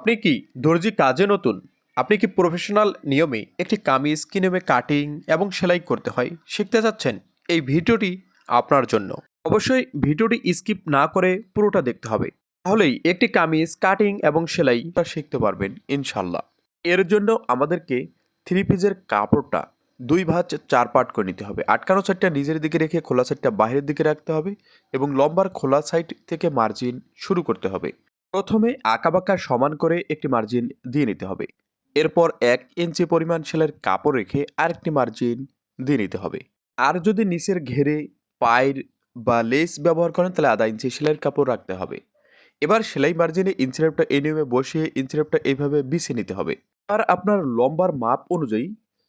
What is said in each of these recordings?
আপনি কি দর্জি কাজে নতুন? আপনি কি প্রফেশনাল নিয়মে একটি কামিজ কি নিয়মে কাটিং এবং সেলাই করতে হয়, শিখতে চাচ্ছেন এই ভিডিওটি আপনার জন্য। অবশ্যই ভিডিওটি স্কিপ না করে পুরোটা দেখতে হবে। তাহলেই একটি কামিজ কাটিং এবং সেলাইটা শিখতে পারবেন ইনশাল্লাহ এর জন্য আমাদেরকে থ্রি পিজের কাপড়টা দুই ভাঁজ চার পার্ট করে নিতে হবে। আটকানো সাইডটা নিজের দিকে রেখে খোলা সাইডটা বাইরের দিকে রাখতে হবে এবং লম্বার খোলা সাইড থেকে মার্জিন শুরু করতে হবে। প্রথমে আঁকাবাঁকা সমান করে একটি মার্জিন দিয়ে নিতে হবে। এরপর এক ইঞ্চি পরিমাণ সেলাইয়ের কাপড় রেখে আরেকটি মার্জিন দিয়ে নিতে হবে। আর যদি নিচের ঘেরে পায়ের বা লেস ব্যবহার করেন, তাহলে আধা ইঞ্চি সেলাইয়ের কাপড় রাখতে হবে। এবার সেলাই মার্জিনে ইঞ্চিরেপটা এই নিয়মে বসিয়ে ইঞ্চিরেপটা এইভাবে বিছিয়ে নিতে হবে। আর আপনার লম্বার মাপ অনুযায়ী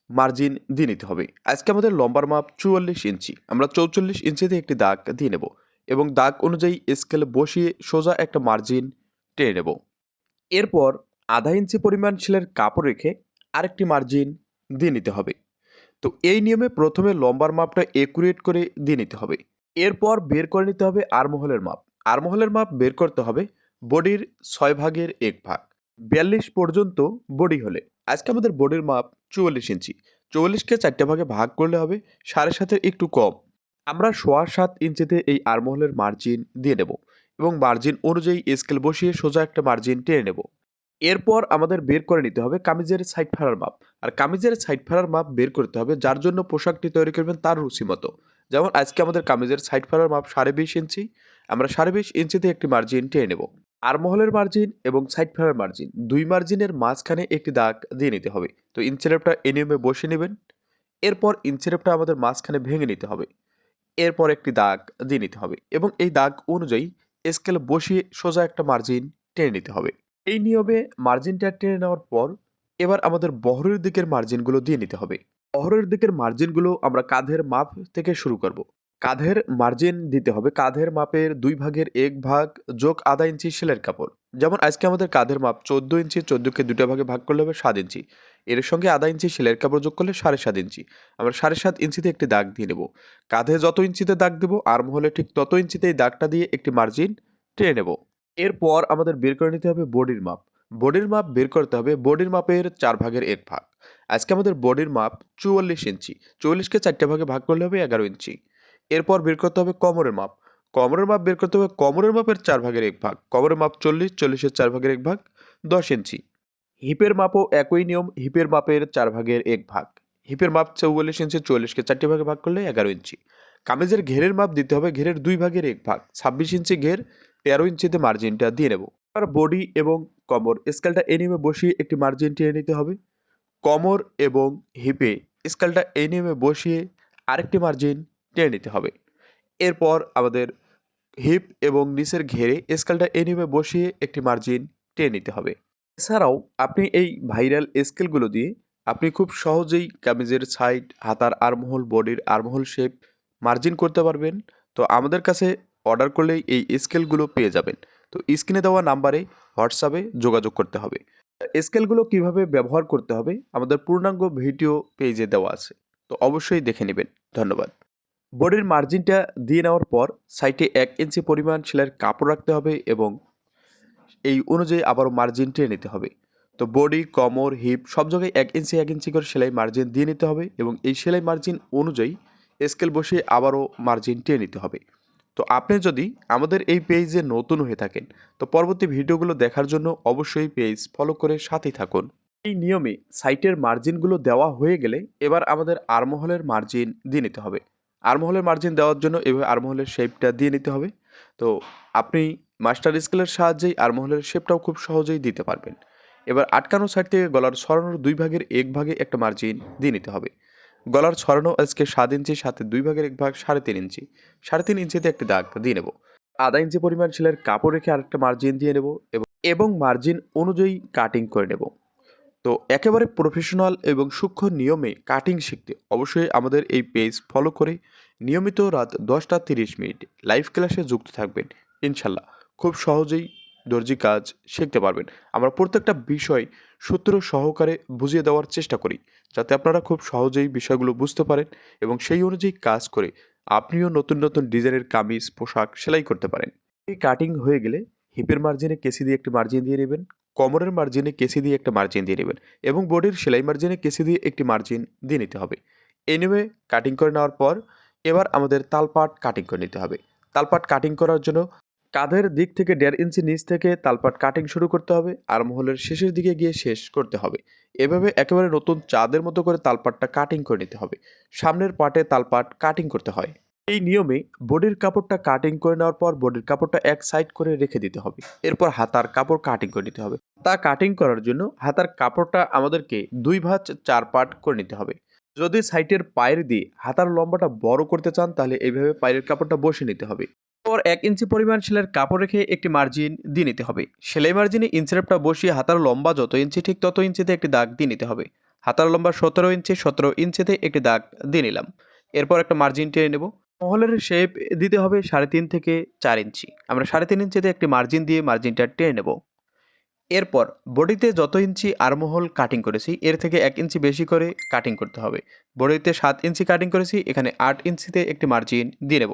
মার্জিন দিয়ে নিতে হবে। আজকে আমাদের লম্বার মাপ চুয়াল্লিশ ইঞ্চি। আমরা চৌচল্লিশ ইঞ্চিতে একটি দাগ দিয়ে নেব এবং দাগ অনুযায়ী স্কেলে বসিয়ে সোজা একটা মার্জিন টেনে নেব। এরপর আধা ইঞ্চি পরিমাণ সেলের কাপড় রেখে আরেকটি মার্জিন দিয়ে নিতে হবে। তো এই নিয়মে প্রথমে লম্বার মাপটা একুরেট করে দিয়ে নিতে হবে। এরপর বের করে নিতে হবে আরমহলের মাপ। আরমহলের মাপ বের করতে হবে বডির ছয় ভাগের এক ভাগ। বিয়াল্লিশ পর্যন্ত বডি হলে। আজকে আমাদের বডির মাপ চুয়াল্লিশ ইঞ্চি। চুয়াল্লিশকে চারটে ভাগে ভাগ করলে হবে সাড়ে সাতের একটু কম। আমরা সোয়া সাত ইঞ্চিতে এই আরমহলের মার্জিন দিয়ে নেব। এবং মার্জিন অনুযায়ী স্কেল বসিয়ে সোজা একটা মার্জিন টেনে নেব। এরপর আমাদের বের করে নিতে হবে কামিজের সাইড ফেরার মাপ। আর কামিজের সাইড ফেরার মাপ বের করতে হবে যার জন্য পোশাকটি তৈরি করবেন তার রুচি মতো। যেমন আজকে আমাদের কামিজের সাইড ফেরার মাপ সাড়ে বিশ ইঞ্চি। আমরা সাড়ে বিশ ইঞ্চিতে একটি মার্জিন টেনে নেব। আরমহলের মার্জিন এবং সাইড ফেরার মার্জিন দুই মার্জিনের মাঝখানে একটি দাগ দিয়ে নিতে হবে। তো ইঞ্চিরেপটা এ নিয়মে বসে নেবেন। এরপর ইঞ্চিরেপটা আমাদের মাঝখানে ভেঙে নিতে হবে। এরপর একটি দাগ দিয়ে নিতে হবে এবং এই দাগ অনুযায়ী স্কেল বসিয়ে সোজা একটা মার্জিন টেনে নিতে হবে। এই নিয়মে মার্জিনটা টেনে নেওয়ার পর এবার আমাদের বহরের দিকের মার্জিনগুলো দিয়ে নিতে হবে। বহরের দিকের মার্জিনগুলো আমরা কাঁধের মাপ থেকে শুরু করব। কাঁধের মার্জিন দিতে হবে, কাঁধের মাপের দুই ভাগের এক ভাগ যোগ আধা ইঞ্চি সেলের কাপড়। যেমন আজকে আমাদের কাঁধের মাপ চোদ্দ ইঞ্চি, চোদ্দোকে দুটো ভাগে ভাগ করলে হবে সাত ইঞ্চি। এর সঙ্গে আধা ইঞ্চি সেলের কাপড় যোগ করলে সাড়ে সাত ইঞ্চি। আমরা সাড়ে সাত ইঞ্চিতে একটি দাগ দিয়ে নেব। কাঁধে যত ইঞ্চিতে দাগ দেবো আর মহলে ঠিক তত ইঞ্চিতে এই দাগটা দিয়ে একটি মার্জিন টেনে নেব। এরপর আমাদের বের করে নিতে হবে বডির মাপ। বডির মাপ বের করতে হবে বডির মাপের চার ভাগের এক ভাগ। আজকে আমাদের বডির মাপ চুয়াল্লিশ ইঞ্চি। চুয়াল্লিশকে চারটে ভাগে ভাগ করলে হবে এগারো ইঞ্চি। এরপর বের করতে হবে কোমরের মাপ। কোমরের মাপ বের করতে হবে, কোমরের মাপের চার ভাগের এক ভাগ। কোমরের মাপ চল্লিশ, চল্লিশের চার ভাগের এক ভাগ দশ ইঞ্চি। হিপের মাপও একই নিয়ম, হিপের মাপের চার ভাগের এক ভাগ। হিপের মাপ চৌয়াল্লিশ ইঞ্চি, চুয়াল্লিশকে চারটি ভাগে ভাগ করলে এগারো ইঞ্চি। কামিজের ঘেরের মাপ দিতে হবে ঘেরের দুই ভাগের এক ভাগ। ছাব্বিশ ইঞ্চি ঘের, তেরো ইঞ্চিতে মার্জিনটা দিয়ে নেব। আর বডি এবং কমর, স্কেলটা এ নিয়মে বসিয়ে একটি মার্জিন টেনে নিতে হবে। কমর এবং হিপে স্কেলটা এই নিয়মে বসিয়ে আরেকটি মার্জিন টেনে নিতে হবে। এরপর আমাদের হিপ এবং নিচের ঘেরে স্কেলটা এই নিয়মে বসিয়ে একটি মার্জিন টেনে নিতে হবে। এছাড়াও আপনি এই ভাইরাল স্কেলগুলো দিয়ে আপনি খুব সহজেই কামিজের সাইড হাতার আরমহল বডির আরমহল শেপ মার্জিন করতে পারবেন। তো আমাদের কাছে অর্ডার করলেই এই স্কেলগুলো পেয়ে যাবেন। তো স্ক্রিনে দেওয়া নাম্বারে হোয়াটসঅ্যাপে যোগাযোগ করতে হবে। স্কেলগুলো কীভাবে ব্যবহার করতে হবে আমাদের পূর্ণাঙ্গ ভিডিও পেজে দেওয়া আছে। তো অবশ্যই দেখে নেবেন। ধন্যবাদ। বডির মার্জিনটা দিয়ে নেওয়ার পর সাইটে এক ইঞ্চি পরিমাণ সেলাইয়ের কাপড় রাখতে হবে এবং এই অনুযায়ী আবারও মার্জিন টেনে নিতে হবে। তো বডি কমর হিপ সব জায়গায় এক ইঞ্চি এক ইঞ্চি করে সেলাই মার্জিন দিয়ে নিতে হবে এবং এই সেলাই মার্জিন অনুযায়ী স্কেল বসিয়ে আবারও মার্জিন টেনে নিতে হবে। তো আপনি যদি আমাদের এই পেজে নতুন হয়ে থাকেন, তো পরবর্তী ভিডিওগুলো দেখার জন্য অবশ্যই পেজ ফলো করে সাথেই থাকুন। এই নিয়মে সাইটের মার্জিনগুলো দেওয়া হয়ে গেলে এবার আমাদের আরমহলের মার্জিন দিয়ে নিতে হবে। আরমহলের মার্জিন দেওয়ার জন্য এভাবে আরমহলের শেপটা দিয়ে নিতে হবে। তো আপনি মাস্টার স্কেলের সাহায্যেই আরমহলের শেপটাও খুব সহজেই দিতে পারবেন। এবার আটকানো সাইড থেকে গলার ছড়ানোর দুই ভাগের এক ভাগে একটা মার্জিন দিয়ে নিতে হবে। গলার ছড়ানো আজকে সাত ইঞ্চি, সাথে দুই ভাগের এক ভাগ সাড়ে তিন ইঞ্চি। সাড়ে তিন ইঞ্চিতে একটি দাগ দিয়ে নেব। আধা ইঞ্চি পরিমাণ সেলের কাপড় রেখে আরেকটা মার্জিন দিয়ে নেব এবং মার্জিন অনুযায়ী কাটিং করে নেব। তো একেবারে প্রফেশনাল এবং সূক্ষ্ম নিয়মে কাটিং শিখতে অবশ্যই আমাদের এই পেজ ফলো করে নিয়মিত রাত দশটা তিরিশ মিনিট লাইভ ক্লাসে যুক্ত থাকবেন, ইনশাল্লাহ। খুব সহজেই দর্জি কাজ শিখতে পারবেন। আমরা প্রত্যেকটা বিষয় সূত্র সহকারে বুঝিয়ে দেওয়ার চেষ্টা করি, যাতে আপনারা খুব সহজেই বিষয়গুলো বুঝতে পারেন এবং সেই অনুযায়ী কাজ করে আপনিও নতুন নতুন ডিজাইনের কামিজ, পোশাক সেলাই করতে পারেন। এই কাটিং হয়ে গেলে হিপের মার্জিনে কেসি দিয়ে একটি মার্জিন দিয়ে নেবেন, কোমরের মার্জিনে কেসি দিয়ে একটা মার্জিন দিয়ে নেবেন এবং বডির সেলাই মার্জিনে কেসি দিয়ে একটি মার্জিন দিয়ে নিতে হবে। নেমে কাটিং করে নেওয়ার পর এবার আমাদের তালপাট কাটিং করে নিতে হবে। তালপাট কাটিং করার জন্য কাঁধের দিক থেকে দেড় ইঞ্চি নিচ থেকে তালপাট কাটিং শুরু করতে হবে আর মহলের শেষের দিকে গিয়ে শেষ করতে হবে। এভাবে একেবারে নতুন চাঁদের মতো করে তালপাটটা কাটিং করে নিতে হবে। সামনের পাটে তালপাট কাটিং করতে হয়। এই নিয়মে বডির কাপড়টা কাটিং করে নেওয়ার পর বডির কাপড়টা এক সাইড করে রেখে দিতে হবে। এরপর হাতার কাপড় কাটিং করে নিতে হবে। তা কাটিং করার জন্য হাতার কাপড়টা আমাদেরকে দুই ভাঁজ চার পাট করে নিতে হবে। যদি সাইটের পায়ের দিয়ে হাতার লম্বাটা বড় করতে চান তাহলে এইভাবে পায়ের কাপড়টা বসে নিতে হবে। পর এক ইঞ্চি পরিমাণ সেলাইয়ের কাপড় রেখে একটি মার্জিন দিয়ে নিতে হবে। সেলাই মার্জিনে ইঞ্চিরেপটা বসিয়ে হাতার লম্বা যত ইঞ্চি, ঠিক তত ইঞ্চিতে একটি দাগ দিয়ে নিতে হবে। হাতার লম্বা সতেরো ইঞ্চি, সতেরো ইঞ্চিতে একটি দাগ দিয়ে নিলাম। এরপর একটা মার্জিন টেনে নেব। মহলের শেপ দিতে হবে সাড়ে তিন থেকে চার ইঞ্চি। আমরা সাড়ে তিন ইঞ্চিতে একটি মার্জিন দিয়ে মার্জিনটা টেনে নেব। এরপর বডিতে যত ইঞ্চি আরমহল কাটিং করেছি, এর থেকে এক ইঞ্চি বেশি করে কাটিং করতে হবে। বডিতে সাত ইঞ্চি কাটিং করেছি, এখানে আট ইঞ্চিতে একটি মার্জিন দিয়ে নেব।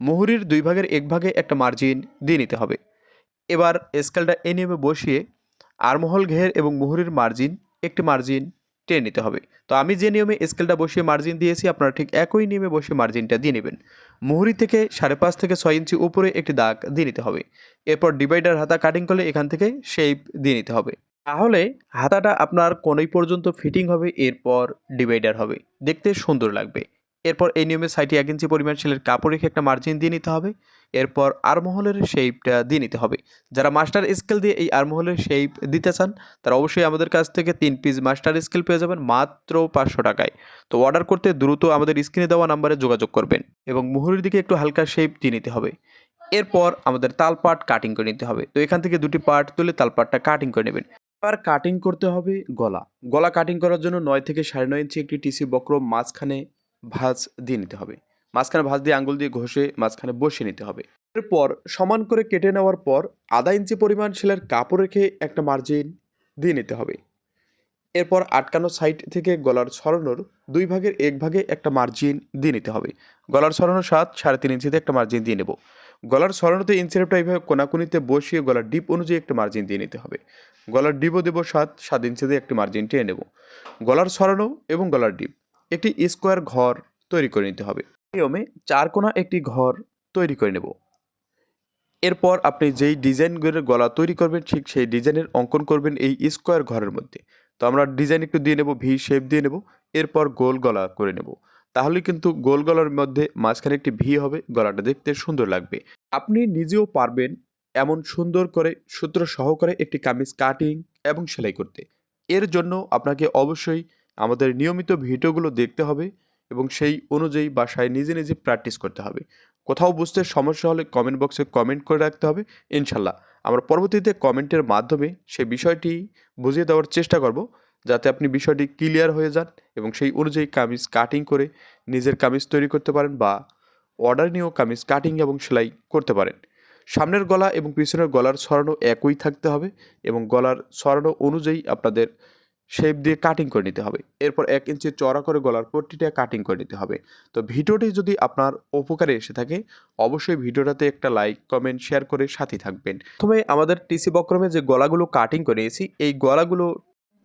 মুহুরির দুই ভাগের এক ভাগে একটা মার্জিন দিয়ে নিতে হবে। এবার স্কেলটা এই নিয়মে বসিয়ে আরমহল ঘের এবং মুহুরির মার্জিন একটি মার্জিন টেনে নিতে হবে। তো আমি যে নিয়মে স্কেলটা বসিয়ে মার্জিন দিয়েছি, আপনারা ঠিক একই নিয়মে বসিয়ে মার্জিনটা দিয়ে নেবেন। মুহুরি থেকে সাড়ে পাঁচ থেকে ছয় ইঞ্চি উপরে একটি দাগ দিয়ে নিতে হবে। এরপর ডিভাইডার হাতা কাটিং করলে এখান থেকে শেপ দিয়ে নিতে হবে। তাহলে হাতাটা আপনার কোনই পর্যন্ত ফিটিং হবে, এরপর ডিভাইডার হবে। দেখতে সুন্দর লাগবে। এরপর এই নিয়মে সাইটে এক ইঞ্চি পরিমাণ সেলের কাপড় রেখে একটা মার্জিন দিয়ে নিতে হবে। এরপর আরমহলের শেপটা দিয়ে নিতে হবে। যারা মাস্টার স্কেল দিয়ে এই আরমহলের শেপ দিতে চান, তারা অবশ্যই আমাদের কাছ থেকে তিন পিস মাস্টার স্কেল পেয়ে যাবেন মাত্র পাঁচশো টাকায়। তো অর্ডার করতে দ্রুত আমাদের স্ক্রিনে দেওয়া নাম্বারে যোগাযোগ করবেন এবং মুহুরির দিকে একটু হালকা শেপ দিয়ে নিতে হবে। এরপর আমাদের তাল তালপাট কাটিং করে নিতে হবে। তো এখান থেকে দুটি পার্ট তুলে তাল তালপাটটা কাটিং করে নেবেন। এবার কাটিং করতে হবে গলা। গলা কাটিং করার জন্য নয় থেকে সাড়ে নয় ইঞ্চি একটি টিসি বক্র মাঝখানে ভাঁজ দিয়ে নিতে হবে। মাঝখানে ভাঁজ দিয়ে আঙ্গুল দিয়ে ঘষে মাঝখানে বসিয়ে নিতে হবে। এরপর সমান করে কেটে নেওয়ার পর আধা ইঞ্চি পরিমাণ সেলের কাপড় রেখে একটা মার্জিন দিয়ে নিতে হবে। এরপর আটকানো সাইড থেকে গলার ছড়ানোর দুই ভাগের এক ভাগে একটা মার্জিন দিয়ে নিতে হবে। গলার ছড়ানো সাত সাড়ে তিন ইঞ্চিতে একটা মার্জিন দিয়ে নেব। গলার ছড়ানোতে ইঞ্চিরেপটা এইভাবে কোনাকুনিতে বসিয়ে গলার ডিপ অনুযায়ী একটা মার্জিন দিয়ে নিতে হবে। গলার ডিপও দেবো সাত সাত ইঞ্চিতে একটি মার্জিন টেনে নেব। গলার ছড়ানো এবং গলার ডিপ একটি স্কোয়ার ঘর তৈরি করে নিতে হবে। নিয়মে চার কোণা একটি ঘর তৈরি করে নেব। এরপর আপনি যেই ডিজাইনগুলোর গলা তৈরি করবেন, ঠিক সেই ডিজাইনের অঙ্কন করবেন এই স্কোয়ার ঘরের মধ্যে। তো আমরা ডিজাইন একটু দিয়ে নেব ভি শেপ দিয়ে নেব, এরপর গোল গলা করে নেব। তাহলে কিন্তু গোল গলার মধ্যে মাঝখানে একটি ভি হবে, গলাটা দেখতে সুন্দর লাগবে। আপনি নিজেও পারবেন এমন সুন্দর করে সূত্র সহকারে একটি কামিজ কাটিং এবং সেলাই করতে। এর জন্য আপনাকে অবশ্যই আমাদের নিয়মিত ভিডিওগুলো দেখতে হবে এবং সেই অনুযায়ী বাসায় নিজে নিজে প্র্যাকটিস করতে হবে। কোথাও বুঝতে সমস্যা হলে কমেন্ট বক্সে কমেন্ট করে রাখতে হবে, ইনশাল্লাহ। আমরা পরবর্তীতে কমেন্টের মাধ্যমে সেই বিষয়টি বুঝিয়ে দেওয়ার চেষ্টা করব, যাতে আপনি বিষয়টি ক্লিয়ার হয়ে যান এবং সেই অনুযায়ী কামিজ কাটিং করে নিজের কামিজ তৈরি করতে পারেন বা অর্ডার নিয়েও কামিজ কাটিং এবং সেলাই করতে পারেন। সামনের গলা এবং পিছনের গলার সরানো একই থাকতে হবে এবং গলার সরানো অনুযায়ী আপনাদের শেপ দিয়ে কাটিং করে নিতে হবে। এরপর এক ইঞ্চি চড়া করে গলার পট্টিটা কাটিং করে নিতে হবে। তো ভিডিওটি যদি আপনার উপকারে এসে থাকে, অবশ্যই ভিডিওটাতে একটা লাইক কমেন্ট শেয়ার করে সাথে থাকবেন। প্রথমে আমাদের টিসি বক্রমে যে গলাগুলো কাটিং করে নিয়েছি, এই গলাগুলো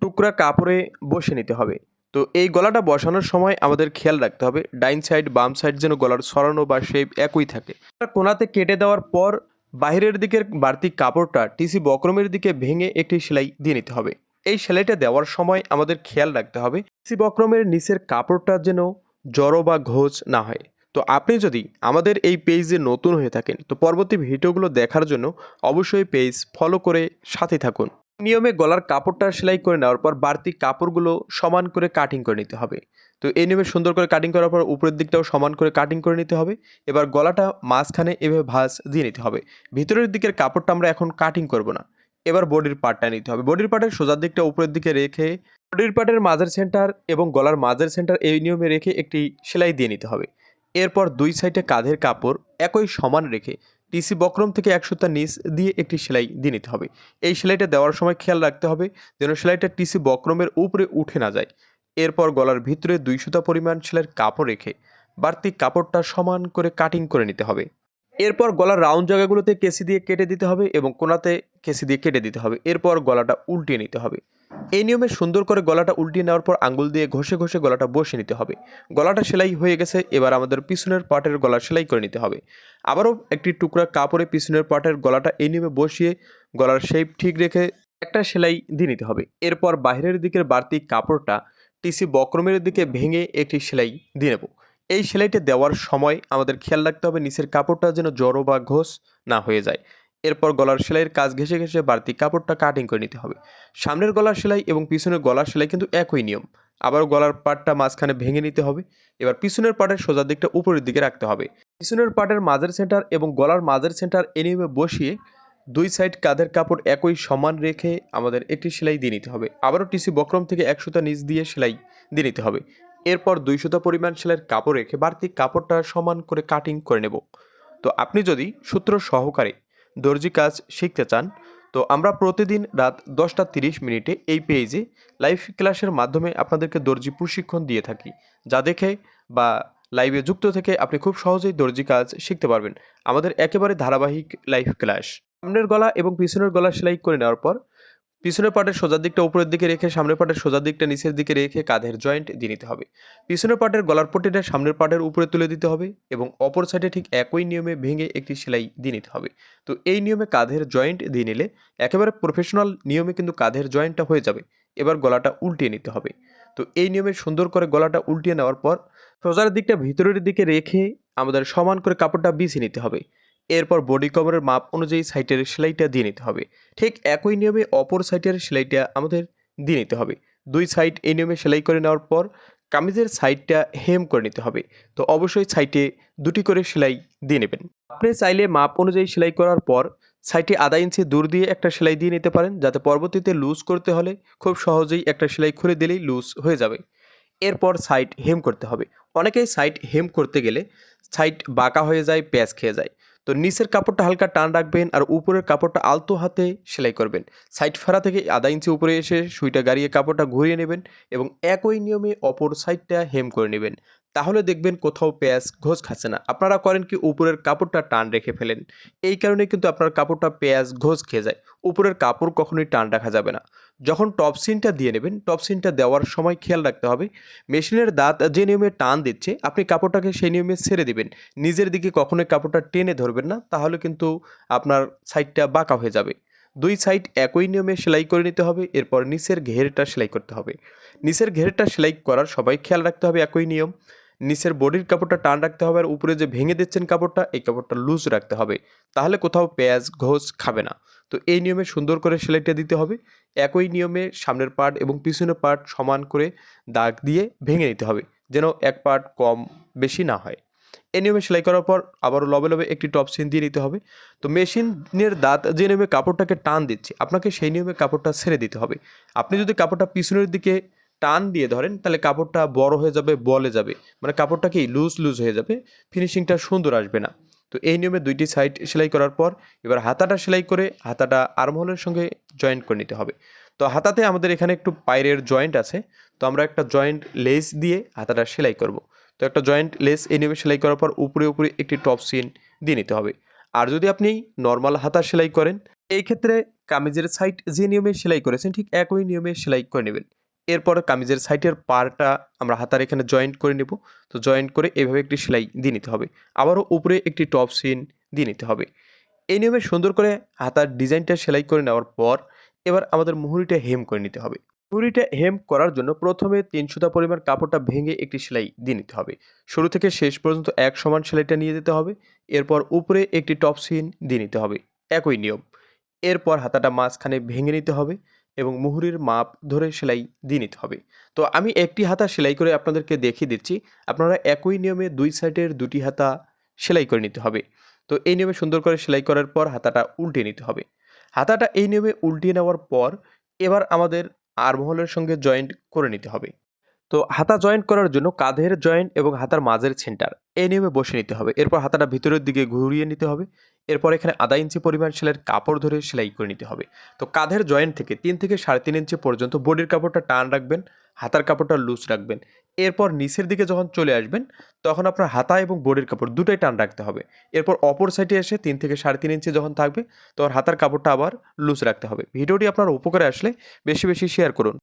টুকরা কাপড়ে বসে নিতে হবে। তো এই গলাটা বসানোর সময় আমাদের খেয়াল রাখতে হবে, ডাইন সাইড বাম সাইড যেন গলার সরানো বা শেপ একই থাকে। কোনাতে কেটে দেওয়ার পর বাইরের দিকের বাড়তি কাপড়টা টিসি বক্রমের দিকে ভেঙে একটি সেলাই দিয়ে নিতে হবে। এই সেলাইটা দেওয়ার সময় আমাদের খেয়াল রাখতে হবে বক্রমের নিচের কাপড়টা যেন জড়ো বা ঘোষ না হয়। তো আপনি যদি আমাদের এই পেজে নতুন হয়ে থাকেন, তো পরবর্তী ভিডিওগুলো দেখার জন্য অবশ্যই পেজ ফলো করে সাথে থাকুন। নিয়মে গলার কাপড়টা সেলাই করে নেওয়ার পর বাড়তি কাপড়গুলো সমান করে কাটিং করে নিতে হবে। তো এই নিয়মে সুন্দর করে কাটিং করার পর উপরের দিকটাও সমান করে কাটিং করে নিতে হবে। এবার গলাটা মাঝখানে এভাবে ভাঁজ দিয়ে নিতে হবে। ভিতরের দিকের কাপড়টা আমরা এখন কাটিং করব না। এবার বডির পার্টটা নিতে হবে। বডির পার্টের সোজার দিকটা উপরের দিকে রেখে বডির পার্টের মাঝের সেন্টার এবং গলার মাঝের সেন্টার এই নিয়মে রেখে একটি সেলাই দিয়ে নিতে হবে। এরপর দুই সাইডে কাঁধের কাপড় একই সমান রেখে টিসি বক্রম থেকে এক সুতা নিচ দিয়ে একটি সেলাই দিয়ে নিতে হবে। এই সেলাইটা দেওয়ার সময় খেয়াল রাখতে হবে যেন সেলাইটা টিসি বক্রমের উপরে উঠে না যায়। এরপর গলার ভিতরে দুই সুতা পরিমাণ সেলাইয়ের কাপড় রেখে বাড়তি কাপড়টা সমান করে কাটিং করে নিতে হবে। এরপর গলার রাউন্ড জায়গাগুলোতে কেসি দিয়ে কেটে দিতে হবে এবং কোনাতে কেসি দিয়ে কেটে দিতে হবে। এরপর গলাটা উল্টিয়ে নিতে হবে। এই নিয়মে সুন্দর করে গলাটা উল্টিয়ে নেওয়ার পর আঙ্গুল দিয়ে ঘষে ঘষে গলাটা বসে নিতে হবে। গলাটা সেলাই হয়ে গেছে, এবার আমাদের পিছনের পাটের গলা সেলাই করে নিতে হবে। আবারও একটি টুকরা কাপড়ে পিছনের পাটের গলাটা এই নিয়মে বসিয়ে গলার শেপ ঠিক রেখে একটা সেলাই দিয়ে নিতে হবে। এরপর বাইরের দিকের বাড়তি কাপড়টা টিসি বক্রমের দিকে ভেঙে একটি সেলাই দিয়ে নেব। এই সেলাইটি দেওয়ার সময় আমাদের খেয়াল রাখতে হবে নিচের কাপড়টা যেন জড়ো বা ঘোষ না হয়ে যায়। এরপর গলার সেলাইয়ের কাজ ঘেসে ঘেসে বাড়তি কাপড়টা কাটিং করে নিতে হবে। সামনের গলার সেলাই এবং পিছনের গলার সেলাই কিন্তু একই নিয়ম। আবার গলার পাটটা মাঝখানে ভেঙে নিতে হবে। এবার পিছনের পাটের সোজা দিকটা উপরের দিকে রাখতে হবে। পিছনের পাটের মাঝের সেন্টার এবং গলার মাঝের সেন্টার এ নিয়মে বসিয়ে দুই সাইড কাঁধের কাপড় একই সমান রেখে আমাদের একটি সেলাই দিয়ে নিতে হবে। আবারও টিসি বক্রম থেকে এক সুতা নিচ দিয়ে সেলাই দিয়ে নিতে হবে। এরপর দুই সুতা পরিমাণ সেলাইয়ের কাপড় রেখে বাড়তি কাপড়টা সমান করে কাটিং করে নেব। তো আপনি যদি সূত্র সহকারে দর্জি কাজ শিখতে চান, তো আমরা প্রতিদিন রাত দশটা তিরিশ মিনিটে এই পেজে লাইভ ক্লাসের মাধ্যমে আপনাদেরকে দর্জি প্রশিক্ষণ দিয়ে থাকি। যা দেখে বা লাইভে যুক্ত থেকে আপনি খুব সহজেই দর্জি কাজ শিখতে পারবেন। আমাদের একেবারে ধারাবাহিক লাইভ ক্লাস সামনের গলা এবং পিছনের গলা সেলাই করে নেওয়ার পর পিছনের পাটের সোজার দিকটা উপরের দিকে রেখে, সামনের পাটের সোজার দিকটা নিচের দিকে রেখে কাঁধের জয়েন্ট দিয়ে নিতে হবে। পিছনের পাটের গলার পট্টিটা সামনের পাটের উপরে তুলে দিতে হবে এবং অপর সাইডে ঠিক একই নিয়মে ভেঙে একটি সেলাই দিয়ে নিতে হবে। তো এই নিয়মে কাঁধের জয়েন্ট দিয়ে নিলে একেবারে প্রফেশনাল নিয়মে কিন্তু কাঁধের জয়েন্টটা হয়ে যাবে। এবার গলাটা উল্টিয়ে নিতে হবে। তো এই নিয়মে সুন্দর করে গলাটা উল্টিয়ে নেওয়ার পর সোজার দিকটা ভিতরের দিকে রেখে আমাদের সমান করে কাপড়টা বিছিয়ে নিতে হবে। এরপর বডি কভারের মাপ অনুযায়ী সাইটের সেলাইটা দিয়ে নিতে হবে। ঠিক একই নিয়মে অপর সাইটের সেলাইটা আমাদের দিয়ে নিতে হবে। দুই সাইড এই নিয়মে সেলাই করে নেওয়ার পর কামিজের সাইডটা হেম করে নিতে হবে। তো অবশ্যই সাইটে দুটি করে সেলাই দিয়ে নেবেন। আপনি চাইলে মাপ অনুযায়ী সেলাই করার পর সাইটে আধা ইঞ্চি দূর দিয়ে একটা সেলাই দিয়ে নিতে পারেন, যাতে পরবর্তীতে লুজ করতে হলে খুব সহজেই একটা সেলাই খুলে দিলেই লুজ হয়ে যাবে। এরপর সাইড হেম করতে হবে। অনেকেই সাইড হেম করতে গেলে সাইড বাঁকা হয়ে যায়, প্যাঁচ খেয়ে যায়। তো নিচের কাপড়টা হালকা টান রাখবেন আর উপরের কাপড়টা আলতো হাতে সেলাই করবেন। সাইড ফাড়া থেকে আধা ইঞ্চি উপরে এসে সুইটা গাড়িয়ে কাপড়টা ঘুরিয়ে নেবেন এবং একই নিয়মে অপর সাইডটা হেম করে নেবেন। তাহলে দেখবেন কোথাও প্যাঁচ ঘোষ খাচ্ছে না। আপনারা করেন কি উপরের কাপড়টা টান রেখে ফেলেন। এই কারণে কিন্তু আপনার কাপড়টা পেঁয়াজ ঘোষ খেয়ে যায়। উপরের কাপড় কখনোই টান রাখা যাবে না। যখন টপ সিনটা দিয়ে নেবেন টপ সিনটা দেওয়ার সময় খেয়াল রাখতে হবে, মেশিনের দাঁত যে নিয়মে টান দিচ্ছে, আপনি কাপড়টাকে সেই নিয়মে ছেড়ে দিবেন। নিজের দিকে কখনোই কাপড়টা টেনে ধরবেন না, তাহলে কিন্তু আপনার সাইডটা বাঁকা হয়ে যাবে। দুই সাইড একই নিয়মে সেলাই করে নিতে হবে, এরপর নিচের ঘেরটা সেলাই করতে হবে। নিচের ঘেরটা সেলাই করার সবাই খেয়াল রাখতে হবে একই নিয়ম। নিচের বডির কাপড়টা টান রাখতে হবে আর উপরে যে ভেঙে দিচ্ছেন কাপড়টা, এই কাপড়টা লুজ রাখতে হবে। তাহলে কোথাও পেঁয়াজ, ঘোষ খাবে না। তো এই নিয়মে সুন্দর করে সেলাইটা দিতে হবে। একই নিয়মে সামনের পার্ট এবং পিছনের পার্ট সমান করে দাগ দিয়ে ভেঙে নিতে হবে, যেন এক পার্ট কম বেশি না হয়। এই নিয়মে সেলাই করার পর আবারও লবে লবে একটি টপ সিন দিয়ে নিতে হবে। তো মেশিনের দাঁত যে নিয়মে কাপড়টাকে টান দিচ্ছে, আপনাকে সেই নিয়মে কাপড়টা ছেড়ে দিতে হবে। আপনি যদি কাপড়টা পিছনের দিকে টান দিয়ে ধরেন, তাহলে কাপড়টা বড় হয়ে যাবে, বলে যাবে। মানে কাপড়টা কি লুজ লুজ হয়ে যাবে ফিনিশিংটা সুন্দর আসবে না। তো এই নিয়মে দুইটি সাইড সেলাই করার পর, এবার হাতাটা সেলাই করে হাতাটা আর্মহোলের সঙ্গে জয়েন্ট করে নিতে হবে। তো হাতাতে আমাদের এখানে একটু পায়ের জয়েন্ট আছে, তো আমরা একটা জয়েন্ট লেস দিয়ে হাতাটা সেলাই করব। তো একটা জয়েন্ট লেস এই নিয়মে সেলাই করার পর উপরে উপরে একটি টপ সিন দিয়ে নিতে হবে। আর যদি আপনি নর্মাল হাতা সেলাই করেন, এই ক্ষেত্রে কামিজের সাইড যে নিয়মে সেলাই করেছেন, ঠিক একই নিয়মে সেলাই করে নেবেন। এরপর কামিজের সাইডের পারটা আমরা হাতার এখানে জয়েন্ট করে নেব। তো জয়েন্ট করে এভাবে একটি সেলাই দিয়ে নিতে হবে। আবারও উপরে একটি টপ সিন দিয়ে নিতে হবে। এই নিয়মে সুন্দর করে হাতার ডিজাইনটা সেলাই করে নেওয়ার পর এবার আমাদের মুহুরিটা হেম করে নিতে হবে। মুহুরিটা হেম করার জন্য প্রথমে তিন সুতা পরিমাণ কাপড়টা ভেঙে একটি সেলাই দিয়ে নিতে হবে। শুরু থেকে শেষ পর্যন্ত এক সমান সেলাইটা নিয়ে যেতে হবে। এরপর উপরে একটি টপ সিন দিয়ে নিতে হবে। একই নিয়ম। এরপর হাতাটা মাঝখানে ভেঙে নিতে হবে। এবং মুহুরির মাপ ধরে সেলাই দিয়ে নিতে হবে। তো আমি একটি হাতা সেলাই করে আপনাদেরকে দেখিয়ে দিচ্ছি। আপনারা একই নিয়মে দুই সাইডের দুটি হাতা সেলাই করে নিতে হবে। তো এই নিয়মে সুন্দর করে সেলাই করার পর হাতাটা উল্টিয়ে নিতে হবে। হাতাটা এই নিয়মে উল্টিয়ে নেওয়ার পর এবার আমাদের আর্মহোলের সঙ্গে জয়েন্ট করে নিতে হবে। তো হাতা জয়েন্ট করার জন্য কাঁধের জয়েন্ট এবং হাতার মাঝের সেন্টার এই নিয়মে বসে নিতে হবে। এরপর হাতাটা ভিতরের দিকে ঘুরিয়ে নিতে হবে। এরপর এখানে আধা ইঞ্চি পরিমাণ সেলাইয়ের কাপড় ধরে সেলাই করে নিতে হবে। তো কাঁধের জয়েন্ট থেকে তিন থেকে সাড়ে তিন ইঞ্চি পর্যন্ত বডির কাপড়টা টান রাখবেন, হাতার কাপড়টা লুজ রাখবেন। এরপর নিচের দিকে যখন চলে আসবেন, তখন আপনার হাতা এবং বোর্ডের কাপড় দুটোই টান রাখতে হবে। এরপর অপর সাইডে এসে তিন থেকে সাড়ে তিন ইঞ্চি যখন থাকবে, তখন হাতার কাপড়টা আবার লুজ রাখতে হবে। ভিডিওটি আপনার উপকারে আসলে বেশি বেশি শেয়ার করুন।